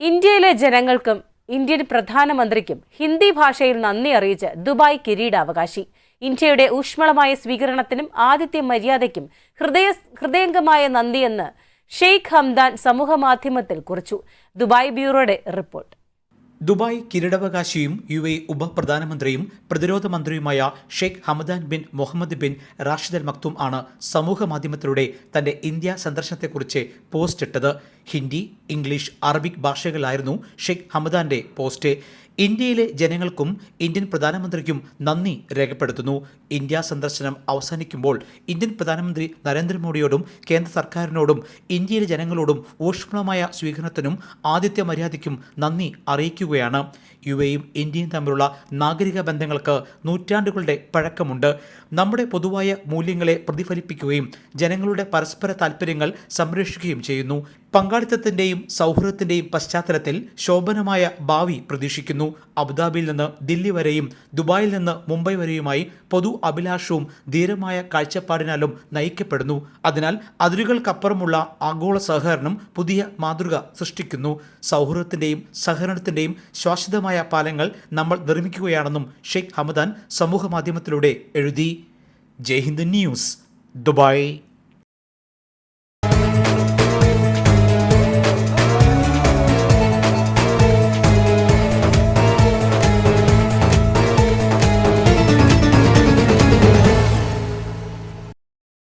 ഇന്ത്യയിലെ ജനങ്ങൾക്കും ഇന്ത്യൻ പ്രധാനമന്ത്രിക്കും ഹിന്ദി ഭാഷയിൽ നന്ദി അറിയിച്ച് ദുബായ് കിരീടാവകാശി. ഇന്ത്യയുടെ ഊഷ്മളമായ സ്വീകരണത്തിനും ആതിഥ്യ മര്യാദയ്ക്കും ഹൃദയ ഹൃദയംഗമായ നന്ദിയെന്ന് ഷെയ്ഖ് ഹംദാൻ സമൂഹമാധ്യമത്തിൽ കുറിച്ചു. ദുബായ് ബ്യൂറോയുടെ റിപ്പോർട്ട്. ദുബായ് കിരീടാവകാശിയും യു എ ഉപപ്രധാനമന്ത്രിയും പ്രതിരോധ മന്ത്രിയുമായ Sheikh Hamdan bin Mohammed bin Rashid Al Maktoum ആണ് സമൂഹ മാധ്യമത്തിലൂടെ തന്റെ ഇന്ത്യ സന്ദർശനത്തെക്കുറിച്ച് പോസ്റ്റ് ഇട്ടത് ഹിന്ദി ഇംഗ്ലീഷ് അറബിക് ഭാഷകളിലായിരുന്നു ഷെയ്ഖ് ഹമദാന്റെ പോസ്റ്റ്. ഇന്ത്യയിലെ ജനങ്ങൾക്കും ഇന്ത്യൻ പ്രധാനമന്ത്രിക്കും നന്ദി രേഖപ്പെടുത്തുന്നു. ഇന്ത്യ സന്ദർശനം അവസാനിക്കുമ്പോൾ ഇന്ത്യൻ പ്രധാനമന്ത്രി നരേന്ദ്രമോദിയോടും കേന്ദ്ര സർക്കാരിനോടും ഇന്ത്യയിലെ ജനങ്ങളോടും ഊഷ്മളമായ സ്വീകരണത്തിനും ആതിഥ്യ മര്യാദയ്ക്കും നന്ദി അറിയിക്കുകയാണ്. യു എയും ഇന്ത്യയും തമ്മിലുള്ള നാഗരിക ബന്ധങ്ങൾക്ക് നൂറ്റാണ്ടുകളുടെ പഴക്കമുണ്ട്. നമ്മുടെ പൊതുവായ മൂല്യങ്ങളെ പ്രതിഫലിപ്പിക്കുകയും ജനങ്ങളുടെ പരസ്പര താൽപ്പര്യങ്ങൾ സംരക്ഷിക്കുകയും ചെയ്യുന്നു. പങ്കാളിത്തത്തിന്റെയും സൗഹൃദത്തിന്റെയും പശ്ചാത്തലത്തിൽ ശോഭനമായ ഭാവി പ്രതീക്ഷിക്കുന്നു. അബുദാബിയിൽ നിന്ന് ദില്ലി വരെയും ദുബായിൽ നിന്ന് മുംബൈ വരെയുമായി പൊതു അഭിലാഷവും ധീരമായ കാഴ്ചപ്പാടിനാലും നയിക്കപ്പെടുന്നു. അതിനാൽ അതിരുകൾക്കപ്പുറമുള്ള ആഗോള സഹകരണം പുതിയ മാതൃക സൃഷ്ടിക്കുന്നു. സൗഹൃദത്തിന്റെയും സഹകരണത്തിന്റെയും ശാശ്വതമായ പാലങ്ങൾ നമ്മൾ നിർമ്മിക്കുകയാണെന്നും ഷെയ്ഖ് ഹമദാൻ സമൂഹമാധ്യമത്തിലൂടെ എഴുതി. Jai Hind news Dubai.